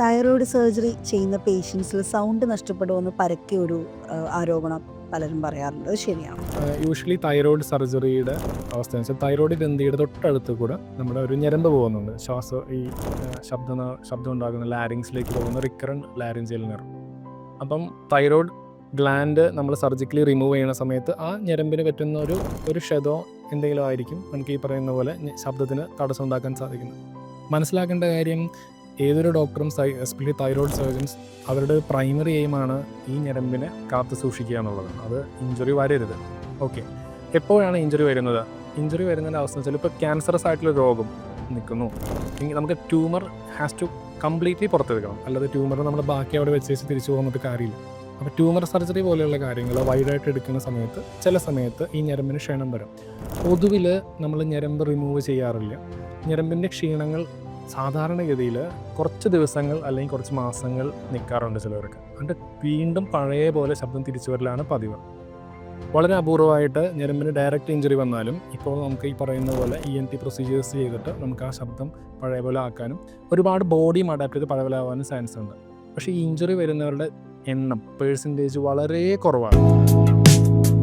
Thyroid surgery ചെയ്യുന്ന പേഷ്യൻസിൽ sound നഷ്ടപ്പെടുമെന്ന് പരക്കെ ഒരു ആരോപണം പലരും പറയാറുണ്ട്. അത് ശരിയാണ്. യൂഷ്വലി തൈറോയ്ഡ് സർജറിയുടെ അവസ്ഥ എന്ന് തൈറോയ്ഡ് ഗ്രന്ഥിയുടെ തൊട്ടടുത്ത് കൂടെ നമ്മുടെ ഒരു ഞരമ്പ് പോകുന്നുണ്ട്. ശ്വാസ ഈ ശബ്ദ ശബ്ദം ഉണ്ടാകുന്ന ലാരിങ്സിലേക്ക് പോകുന്ന റിക്കറന്റ് ലാരിഞ്ചൽ നിറം അപ്പം തൈറോയ്ഡ് ഗ്ലാൻഡ് നമ്മൾ സർജിക്കലി റിമൂവ് ചെയ്യുന്ന സമയത്ത് ആ ഞരമ്പിന് പറ്റുന്ന ഒരു ഒരു ക്ഷതോ എന്തെങ്കിലും ആയിരിക്കും നമുക്ക് ഈ പറയുന്ന പോലെ ശബ്ദത്തിന് തടസ്സം ഉണ്ടാക്കാൻ സാധിക്കുന്നത് മനസ്സിലാക്കേണ്ട കാര്യം ഏതൊരു ഡോക്ടറും എസ്പെഷ്യലി തൈറോയ്ഡ് സർജൻസ് അവരുടെ പ്രൈമറി എയിമാണ് ഈ ഞരമ്പിനെ കാത്തു സൂക്ഷിക്കുക എന്നുള്ളത്. അത് ഇഞ്ചുറി വരരുത്. ഓക്കെ എപ്പോഴാണ് ഇഞ്ചുറി വരുന്നത്? ഇഞ്ചുറി വരുന്നതിന്റെ അവസ്ഥ വെച്ചാൽ ഇപ്പോൾ ക്യാൻസറസ് ആയിട്ടുള്ള രോഗം നിൽക്കുന്നു. നമുക്ക് ട്യൂമർ ഹാസ് ടു കംപ്ലീറ്റ്ലി പുറത്തെടുക്കണം. അല്ലാതെ ട്യൂമർ നമ്മൾ ബാക്കി അവിടെ വെച്ച് വെച്ച് തിരിച്ചു പോകുന്നിട്ട് കാര്യമില്ല. അപ്പോൾ ട്യൂമർ സർജറി പോലെയുള്ള കാര്യങ്ങൾ വൈഡായിട്ട് എടുക്കുന്ന സമയത്ത് ചില സമയത്ത് ഈ ഞരമ്പിന് ക്ഷീണം വരും. പൊതുവിൽ നമ്മൾ ഞരമ്പ് റിമൂവ് ചെയ്യാറില്ല. ഞരമ്പിന്റെ ക്ഷീണങ്ങൾ സാധാരണഗതിയിൽ കുറച്ച് ദിവസങ്ങൾ അല്ലെങ്കിൽ കുറച്ച് മാസങ്ങൾ നിൽക്കാറുണ്ട് ചിലവർക്ക്. എന്നിട്ട് വീണ്ടും പഴയ പോലെ ശബ്ദം തിരിച്ചു വരലാണ് പതിവ്. വളരെ അപൂർവമായിട്ട് ഞരമ്പിന് ഡയറക്റ്റ് ഇഞ്ചുറി വന്നാലും ഇപ്പോൾ നമുക്ക് ഈ പറയുന്ന പോലെ ഇ എൻ ടി പ്രൊസീജിയേഴ്സ് ചെയ്തിട്ട് നമുക്ക് ആ ശബ്ദം പഴയ പോലെ ആക്കാനും ഒരുപാട് ബോഡിയും അഡാപ്റ്റ് ചെയ്ത് പഴയ പോലെ ആവാനും ചാൻസ് ഉണ്ട്. പക്ഷേ ഈ ഇഞ്ചുറി വരുന്നവരുടെ എണ്ണം പേഴ്സന്റേജ് വളരെ കുറവാണ്.